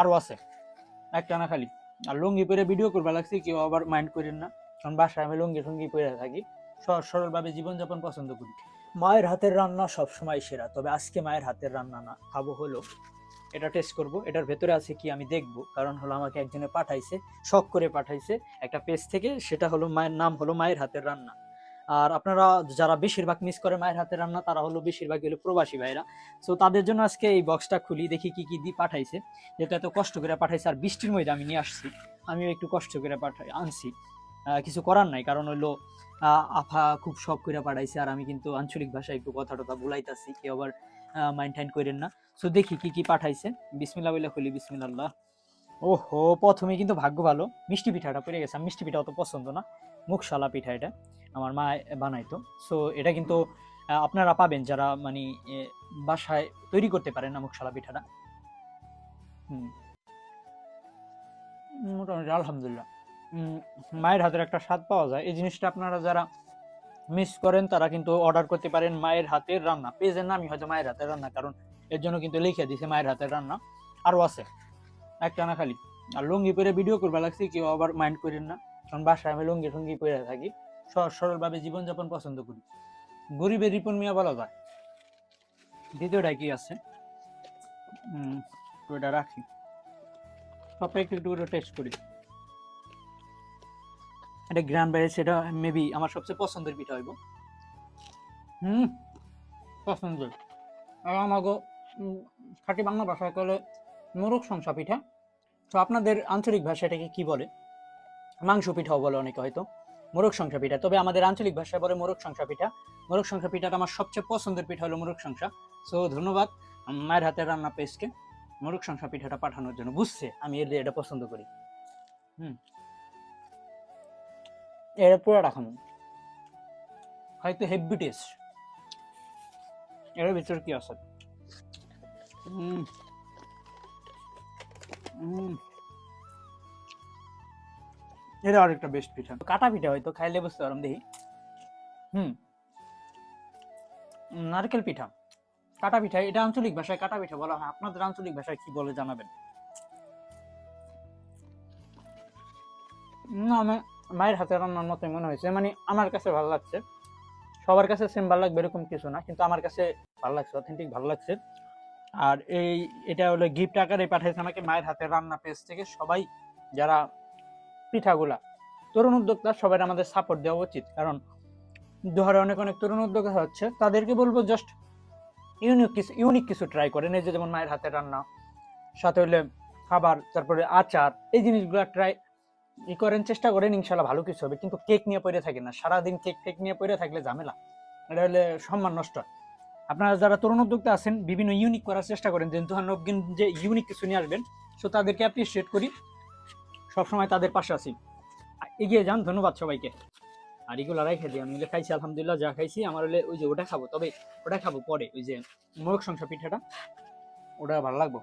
আরও আছে। একটা না খালি। আর লুঙ্গি পরে ভিডিও করবা লাগছে, কেউ আবার মাইন্ড করেন না। কারণ বাসায় আমি লুঙ্গি টুঙ্গি পরে থাকি। সহজ সরলভাবে জীবনযাপন পছন্দ করি। মায়ের হাতের রান্না সবসময় সেরা, তবে আজকে মায়ের হাতের রান্না না। খাব হলো। এটা টেস্ট করব। এটার ভেতরে আছে কি আমি দেখব। কারণ হলো আমাকে একজনে পাঠাইছে, শখ করে পাঠাইছে একটা পেজ থেকে। সেটা হলো মায়ের নাম হলো মায়ের হাতের রান্না। আর আপনারা যারা বেশিরভাগ মিস করে মায়ের হাতের রান্না, তারা হলো বেশিরভাগ হলো প্রবাসী ভাইরা। সো তাদের জন্য আজকে এই বক্সটা খুলি, দেখি কি কি দিয়ে পাঠাইছে। যেহেতু এত কষ্ট করে পাঠাইছে, আর বৃষ্টির মধ্যে আমি নিয়ে আসছি, আমিও একটু কষ্ট করে পাঠাই, আনছি। কিছু করার নাই, কারণ হলো আফা খুব শখ করে পাঠাইছে, আর আমি কিন্তু আঞ্চলিক ভাষায় একটু কথা টথা ভুলাইতাছি, কেউ আবার মাইন্ড টাইন করেন না। সো দেখি কি কি পাঠাইছে। বিসমিল্লা বলে খুলি, বিসমিল্লাহ। ওহো, প্রথমে কিন্তু ভাগ্য ভালো। মিষ্টি পিঠাটা পড়ে গেছে মিষ্টি পিঠা অত পছন্দ না। মুখশালা পিঠা এটা। আমার মা বানাইতো। সো এটা কিন্তু আপনারা পাবেন যারা মানে বাসায় তৈরি করতে পারেন মুখশালা পিঠাটা। হুম। মোটামুটি আলহামদুলিল্লাহ। মায়ের হাতের একটা স্বাদ পাওয়া যায়। এই জিনিসটা আপনারা যারা মিস করেন, তারা কিন্তু অর্ডার করতে পারেন মায়ের হাতের রান্না। পেজের নামই হয়তো মায়ের হাতের রান্না, কারণ এর জন্য কিন্তু লিখে দিছে মায়ের হাতের রান্না। আরও আছে। একটা না খালি। আর লুঙ্গি পরে ভিডিও করবা লাগছে, কেউ আবার মাইন্ড করেন না। কারণ বাসায় আমি লুঙ্গি টুঙ্গি পরে থাকি। সহজ সরলভাবে জীবনযাপন পছন্দ করি। গরিবের রিপন মিয়া বলা যায়। দ্বিতীয়টা কি আছে? এটা রাখি। সবটা একটু একটু টেস্ট করি। এটা গ্রান বাইরে, সেটা মেবি আমার সবচেয়ে পছন্দের পিঠা হইব। হুম, পছন্দ। আর আমাকে খাঁটি বাংলা ভাষায় কলে মোরগ সংসা পিঠা। তো আপনাদের আঞ্চলিক ভাষা এটাকে কি বলে? মাংস পিঠাও বলে অনেকে হয়তো। মোরগ সংসা পিঠা। তবে আমাদের আঞ্চলিক ভাষায় বলে মোরগ সংসা পিঠা। মোরগ সংসা পিঠাটা আমার সবচেয়ে পছন্দের পিঠা হলো মোরগ সংসা সো ধন্যবাদ মায়ের হাতের রান্না পেস্টকে মোরগ সংসা পিঠাটা পাঠানোর জন্য। বুঝছে, আমি এর এটা পছন্দ করি। হুম। এটা পুরোটা খামো হয়তো হেভি টেস্ট এর ভিতর কি আছে? উম। উম। এটা আরেকটা বেস্ট পিঠা। কাটা পিঠা হয়তো, খাইলে বুঝতে পারলাম দেখি। হুম। নারকেল পিঠা। কাটা পিঠা, এটা আঞ্চলিক ভাষায় কাটা পিঠা বলা হয়। আপনাদের আঞ্চলিক ভাষায় কি বলে জানাবেন? না আমার মায়ের হাতে রান্নার মতোই মনে হয়েছে। মানে আমার কাছে ভালো লাগছে। সবার কাছে সেম ভালো লাগবে এরকম কিছু না, কিন্তু আমার কাছে ভালো লাগছে অথেন্টিক ভালো লাগছে। আর এই, এটা হলো গিফট আকারে পাঠাইছে আমাকে মায়ের হাতে রান্না পেজ থেকে। সবাই যারা পিঠাগুলা। তরুণ উদ্যোক্তা সবাই আমাদের সাপোর্ট দেওয়া উচিত। কারণ দুহারে অনেক অনেক তরুণ উদ্যোক্তা হচ্ছে, তাদেরকে বলব জাস্ট ইউনিক কিছু ইউনিক কিছু ট্রাই করেন। এই যে যেমন মায়ের হাতে রান্না, সাথে হলে খাবার, তারপরে আচার, এই জিনিসগুলো ট্রাই ই করেন, চেষ্টা করেন ইনশাল্লাহ ভালো কিছু হবে। কিন্তু কেক নিয়ে পড়ে থাকে না। সারাদিন কেক টেক নিয়ে পড়ে থাকলে ঝামেলা। এটা হলে সম্মান নষ্ট। আপনারা যারা তরুণ উদ্যোক্তা আছেন, বিভিন্ন ইউনিক করার চেষ্টা করেন। যে দুহান নবগিন যে ইউনিক কিছু নিয়ে আসবেন সো তাদেরকে অ্যাপ্রিসিয়েট করি। সবসময় তাদের পাশে আছি। এগিয়ে যান, ধন্যবাদ সবাইকে। আর এগুলো রাইখে দিই আমি খাইছি, আলহামদুলিল্লাহ, যা খাইছি, আমার হলে ওই যে ওটা খাব, তবে ওটা খাব পরে, ওই যে মোরগ সংসা পিঠাটা ওটা ভালো লাগবো।